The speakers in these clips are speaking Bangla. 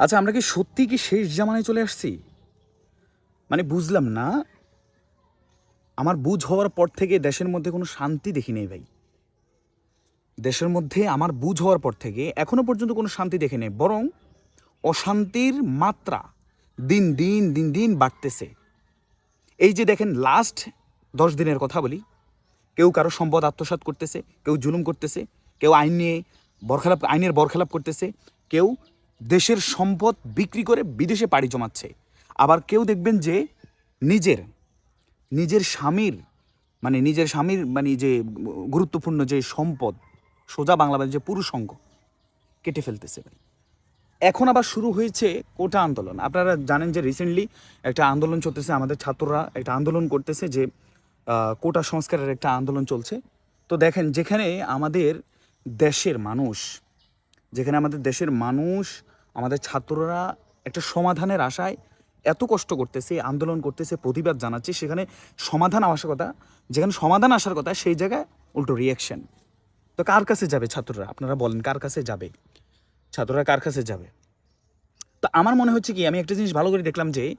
আচ্ছা আমরা কি সত্যি কি শেষ জামানায় চলে আসছি? মানে বুঝলাম না। আমার বুঝ হওয়ার পর থেকে দেশের মধ্যে কোনো শান্তি দেখি নেই ভাই। দেশের মধ্যে আমার বুঝ হওয়ার পর থেকে এখনও পর্যন্ত কোনো শান্তি দেখি নেই, বরং অশান্তির মাত্রা দিন দিন দিন দিন বাড়তেছে। এই যে দেখেন লাস্ট দশ দিনের কথা বলি, কেউ কারও সম্পদ আত্মসাৎ করতেছে, কেউ জুলুম করতেছে, কেউ আইন নিয়ে বরখেলাপ, আইনের বরখেলাপ করতেছে, কেউ দেশের সম্পদ বিক্রি করে বিদেশে পাড়ি জমাচ্ছে। আবার কেউ দেখবেন যে নিজের নিজের স্বামীর মানে নিজের স্বামীর মানে যে গুরুত্বপূর্ণ যে সম্পদ, সোজা বাংলাদেশ যে পুরুষ অঙ্গ, কেটে ফেলতেছে। ভাই এখন আবার শুরু হয়েছে কোটা আন্দোলন। আপনারা জানেন যে রিসেন্টলি একটা আন্দোলন চলতেছে, আমাদের ছাত্ররা একটা আন্দোলন করতেছে যে কোটা সংস্কারের একটা আন্দোলন চলছে। তো দেখেন, যেখানে আমাদের দেশের মানুষ যেখানে আমাদের দেশের মানুষ, আমাদের ছাত্ররা একটা সমাধানের আশায় এত কষ্ট করতেছে, আন্দোলন করতেছে, প্রতিবাদ জানাচ্ছে, সেখানে সমাধান আসার কথা, যেখানে সমাধান আসার কথা, সেই জায়গায় উল্টো রিয়াকশন তো কার কাছে যাবে ছাত্ররা? আপনারা বলেন, কার কাছে যাবে? ছাত্ররা কার কাছে যাবে? তো আমার মনে হচ্ছে কি, আমি একটা জিনিস ভালো করে দেখলাম যে,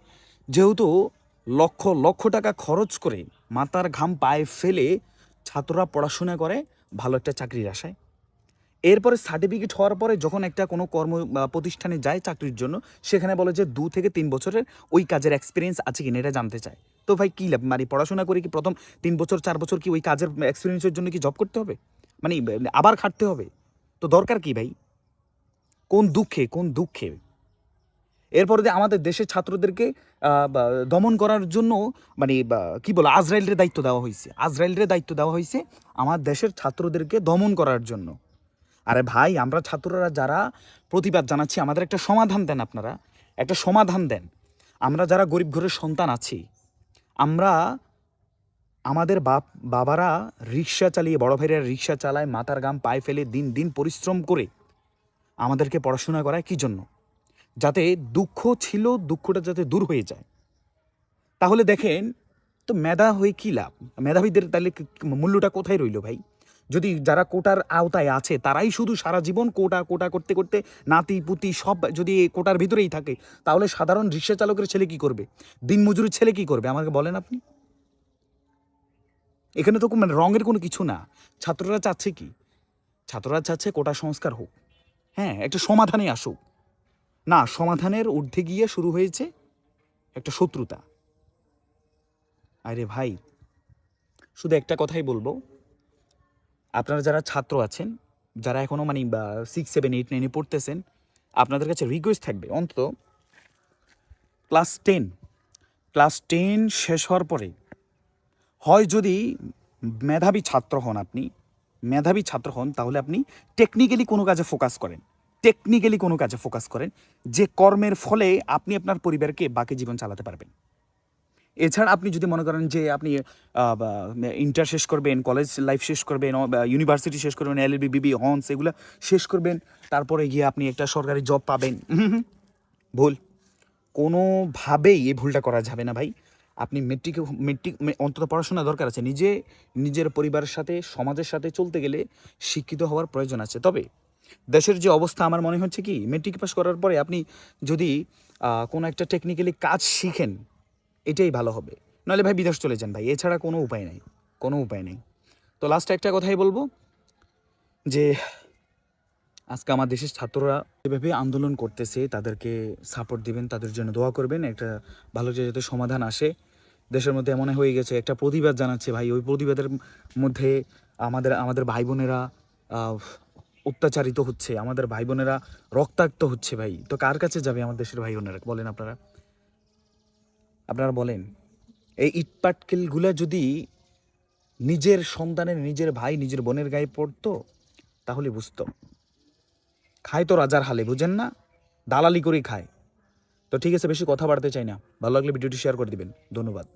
যেহেতু লক্ষ লক্ষ টাকা খরচ করে মাথার ঘাম পায়ে ফেলে ছাত্ররা পড়াশোনা করে, ভালো একটা চাকরির আশায়। এরপরে সার্টিফিকেট হওয়ার পরে যখন একটা কোনো কর্ম প্রতিষ্ঠানে যায় চাকরির জন্য, সেখানে বলে যে দু থেকে তিন বছরের ওই কাজের এক্সপিরিয়েন্স আছে কিনা এটা জানতে চায়। তো ভাই কী লাভ? মানে পড়াশোনা করে কি প্রথম তিন বছর, চার বছর কি ওই কাজের এক্সপিরিয়েন্সের জন্য কি জব করতে হবে? মানে আবার খাটতে হবে? তো দরকার কি ভাই? কোন দুঃখে কোন দুঃখে? এরপরে আমাদের দেশের ছাত্রদেরকে দমন করার জন্য মানে কি বলো, আজরাইলের দায়িত্ব দেওয়া হয়েছে আজরাইলের দায়িত্ব দেওয়া হয়েছে আমার দেশের ছাত্রদেরকে দমন করার জন্য। আরে ভাই, আমরা ছাত্ররা যারা প্রতিবাদ জানাচ্ছি, আমাদের একটা সমাধান দেন আপনারা। একটা সমাধান দেন। আমরা যারা গরিব ঘরের সন্তান আছি, আমরা আমাদের বাপ, বাবারা রিক্সা চালিয়ে, বড় ভাইরা রিক্সা চালায়, মাথার গাম পায়ে ফেলে দিন দিন পরিশ্রম করে আমাদেরকে পড়াশোনা করায় কি জন্য? যাতে দুঃখ ছিল, দুঃখটা যাতে দূর হয়ে যায়। তাহলে দেখেন, তো মেধা হয়ে কী লাভ? মেধাবীদের তাহলে মূল্যটা কোথায় রইল ভাই? যদি যারা কোটার আওতায় আছে, তারাই শুধু সারা জীবন কোটা কোটা করতে করতে নাতি, পুতি সব যদি কোটার ভিতরেই থাকে, তাহলে সাধারণ রিক্সা চালকের ছেলে কি করবে? দিনমজুরের ছেলে কি করবে? আমাকে বলেন আপনি। এখানে তো মানে রঙের কোনো কিছু না। ছাত্ররা চাচ্ছে কি? ছাত্ররা চাচ্ছে কোটা সংস্কার হোক। হ্যাঁ একটা সমাধানে আসুক। না, সমাধানের ঊর্ধ্বে গিয়ে শুরু হয়েছে একটা শত্রুতা। আরে ভাই, শুধু একটা কথাই বলব। আপনারা যারা ছাত্র আছেন, যারা এখনও মানে সিক্স সেভেন এইট নাইনে পড়তেছেন, আপনাদের কাছে রিকোয়েস্ট থাকবে। অন্তত ক্লাস টেন ক্লাস টেন শেষ হওয়ার পরে হয় যদি মেধাবী ছাত্র হন আপনি, মেধাবী ছাত্র হন, তাহলে আপনি টেকনিক্যালি কোনো কাজে ফোকাস করেন। টেকনিক্যালি কোনো কাজে ফোকাস করেন, যে কর্মের ফলে আপনি আপনার পরিবারকে বাকি জীবন চালাতে পারবেন। এছাড়া আপনি যদি মনে করেন যে আপনি ইন্টার শেষ করবেন কলেজ লাইফ শেষ করবেন ইউনিভার্সিটি শেষ করবেন এলএলবি বিবি হন্স এগুলো শেষ করবেন, তারপরে গিয়ে আপনি একটা সরকারি জব পাবেন। ভুল। কোনোভাবেই এই ভুলটা করা যাবে না ভাই। আপনি মেট্রিক মেট্রিক অন্তত পড়াশোনা দরকার আছে। নিজে, নিজের পরিবারের সাথে, সমাজের সাথে চলতে গেলে শিক্ষিত হওয়ার প্রয়োজন আছে। তবে, দেশের যে অবস্থা, আমার মনে হচ্ছে কি মেট্রিক পাস করার পরে আপনি যদি কোনো একটা টেকনিক্যালি কাজ শিখেন এটাই ভালো হবে। নাহলে ভাই বিদেশ চলে যান ভাই, এছাড়া কোনো উপায় নেই, কোনো উপায় নেই। তো লাস্ট একটা কথাই বলব, যে আজকে আমার দেশের ছাত্ররা যেভাবে আন্দোলন করতেছে, তাদেরকে সাপোর্ট দিবেন, তাদের জন্য দোয়া করবেন, একটা ভালো যাতে সমাধান আসে। দেশের মধ্যে এমন হয়ে গেছে, একটা প্রতিবাদ জানাচ্ছে ভাই, ওই প্রতিবাদের মধ্যে আমাদের আমাদের ভাই বোনেরা অত্যাচারিত হচ্ছে, আমাদের ভাই বোনেরা রক্তাক্ত হচ্ছে ভাই। তো কার কাছে যাবে আমার দেশের ভাই বোনেরা বলেন আপনারা? আপনারা বলেন, এই ইটপাটকেলগুলা যদি নিজের সন্তানের নিজের ভাই, নিজের বোনের গায়ে পড়তো, তাহলে বুঝতো। খায় তো রাজার হালে, বুঝেন না? দালালি করেই খায়। তো ঠিক আছে, বেশি কথা বাড়তে চাই না। ভালো লাগলে ভিডিওটি শেয়ার করে দিবেন। ধন্যবাদ।